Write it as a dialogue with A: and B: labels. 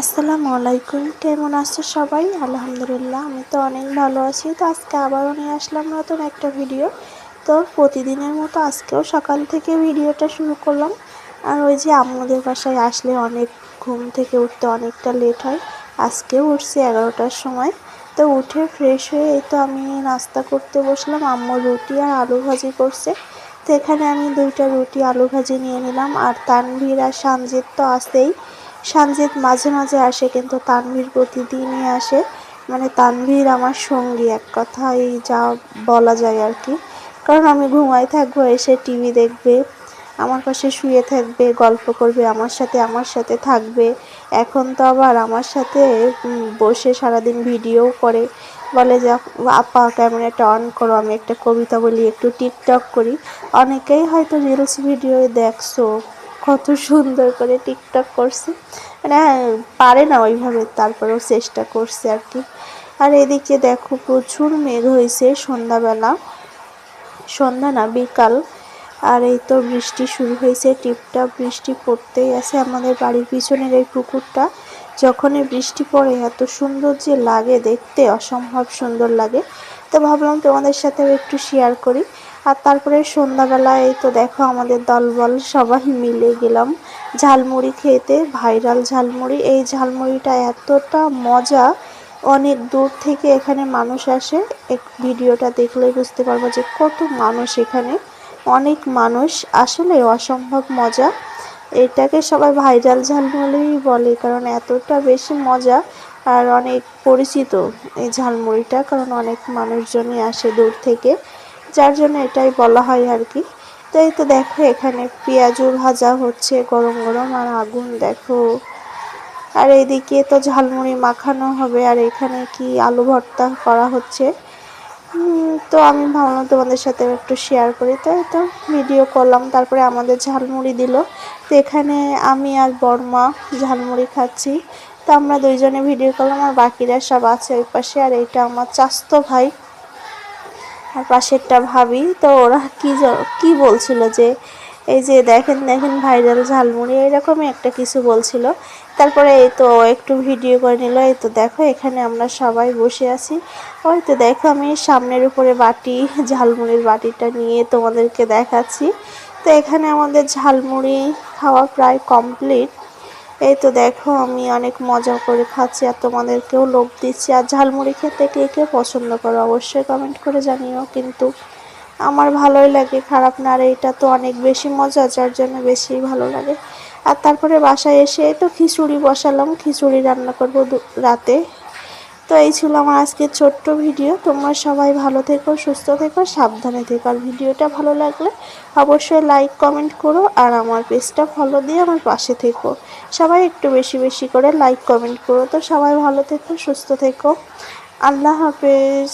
A: আসসালামু আলাইকুম। কেমন আছো সবাই? আলহামদুলিল্লাহ, আমি তো অনেক ভালো আছি। তো আজকে আবারও নিয়ে আসলাম নতুন একটা ভিডিও। তো প্রতিদিনের মতো আজকেও সকাল থেকে ভিডিওটা শুরু করলাম। আর ওই যে আম্মুদের বাসায় আসলে অনেক ঘুম থেকে উঠতে অনেকটা লেট হয়। আজকেও উঠছি এগারোটার সময়। তো উঠে ফ্রেশ হয়ে এই তো আমি নাস্তা করতে বসলাম। আম্মু রুটি আর আলু ভাজি করছে। তো এখানে আমি দুইটা রুটি, আলু ভাজি নিয়ে নিলাম। আর তানভীর আর সানজিৎ তো আসেই সানজিৎ মাঝে মাঝে আসে, কিন্তু তানভীর প্রতিদিনই আসে। মানে তানভীর আমার সঙ্গী, এক কথায় যা বলা যায় আর কি। কারণ আমি ঘুমাই থাকব, এসে টিভি দেখবে, আমার পাশে শুয়ে থাকবে, গল্প করবে, আমার সাথে আমার সাথে থাকবে। এখন তো আবার আমার সাথে বসে সারাদিন ভিডিও করে। বলে যে, আপা ক্যামেরাটা অন করো, আমি একটা কবিতা বলি, একটু টিকটক করি। অনেকেই হয়তো রিলস ভিডিও দেখছ। কত সুন্দর করে টিকটক করছে। মানে পারে না ওইভাবে, তারপরেও চেষ্টা করছে আর কি। আর এদিকে দেখো, প্রচুর মেঘ হয়েছে সন্ধ্যাবেলা। সন্ধ্যা না, বিকাল। আর এই তো বৃষ্টি শুরু হয়েছে টিপটা বৃষ্টি পড়তেই আছে আমাদের বাড়ির পিছনের এই পুকুরটা। যখনই বৃষ্টি পড়ে, এত সুন্দর যে লাগে, দেখতে অসম্ভব সুন্দর লাগে। তো ভাবলাম তোমাদের সাথেও একটু শেয়ার করি। আর তারপরে সন্ধ্যাবেলায় তো দেখো আমাদের দলবল সবাই মিলে গেলাম ঝালমুড়ি খেতে, ভাইরাল ঝালমুড়ি। এই ঝালমুড়িটা এতটা মজা, অনেক দূর থেকে এখানে মানুষ আসে। এক ভিডিওটা দেখলে বুঝতে পারব যে কত মানুষ এখানে। অনেক মানুষ আসলে অসম্ভব মজা। এটাকে সবাই ভাইরাল ঝালমুড়িই বলে কারণ এতটা বেশি মজা আর অনেক পরিচিত এই ঝালমুড়িটা, কারণ অনেক মানুষজনই আসে দূর থেকে। যার জন্য এটাই বলা হয় আর কি। তাই তো দেখো এখানে পেঁয়াজু ভাজা হচ্ছে গরম গরম আর আগুন দেখো। আর এইদিকে তো ঝালমুড়ি মাখানো হবে আর এখানে কি আলু ভর্তা করা হচ্ছে। তো আমি ভাবলাম তোমাদের সাথে একটু শেয়ার করি। তো তো ভিডিও করলাম, তারপরে আমাদের ঝালমুড়ি দিল। তো এখানে আমি আর বর্মা ঝালমুড়ি খাচ্ছি। তো আমরা দুইজনে ভিডিও করলাম আর বাকিরা সব আছে ওই পাশে। আর এইটা আমার চাস্তো ভাই। আর পাশেরটা ভাবি, তো ওরা কী কী বলছিল যে, এই যে দেখেন দেখেন ভাইরাল ঝালমুড়ি, এরকমই একটা কিছু বলছিল। তারপরে এই তো একটু ভিডিও করে নিল, এই তো দেখো এখানে আমরা সবাই বসে আছি। ওই তো দেখো আমি সামনের উপরে বাটি, ঝালমুড়ির বাটিটা নিয়ে তোমাদেরকে দেখাচ্ছি। তো এখানে আমাদের ঝালমুড়ি খাওয়া প্রায় কমপ্লিট এই তো দেখো, আমি অনেক মজা করে খাচ্ছি আর তোমাদেরকেও লোভ দিচ্ছি। আর ঝালমুড়ি খেতে কে কে পছন্দ করো অবশ্যই কমেন্ট করে জানিও। কিন্তু আমার ভালোই লাগে, খারাপ না, আর এইটা তো অনেক বেশি মজা, যার জন্য বেশি ভালো লাগে। আর তারপরে বাসায় এসে তো খিচুড়ি বসালাম। খিচুড়ি রান্না করব রাতে। তো এই ছিল আমার আজকের ছোট্ট ভিডিও। তোমরা সবাই ভালো থেকো, সুস্থ থেকো, সাবধানে থেকো। আর ভিডিওটা ভালো লাগলে অবশ্যই লাইক কমেন্ট করো আর আমার পেজটা ফলো দিয়ে আমার পাশে থেকো। সবাই একটু বেশি বেশি করে লাইক কমেন্ট করো। তো সবাই ভালো থেকো, সুস্থ থেকো। আল্লাহ হাফেজ।